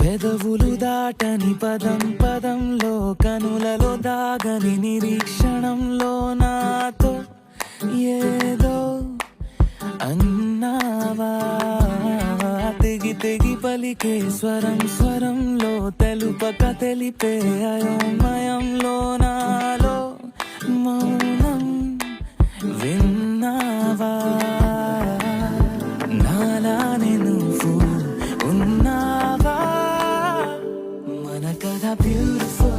పెదవులు దాటని పదం పదంలో కనులలో దాగని నిరీక్షణంలో నాతో ఏదో అన్నావా? తెగి తెగి పలికే స్వరం స్వరంలో తెలుపక తెలిపే అయోమయంలో నాలో నాలానే నువ్వు ఉన్నావా? మన కథ బ్యూటిఫుల్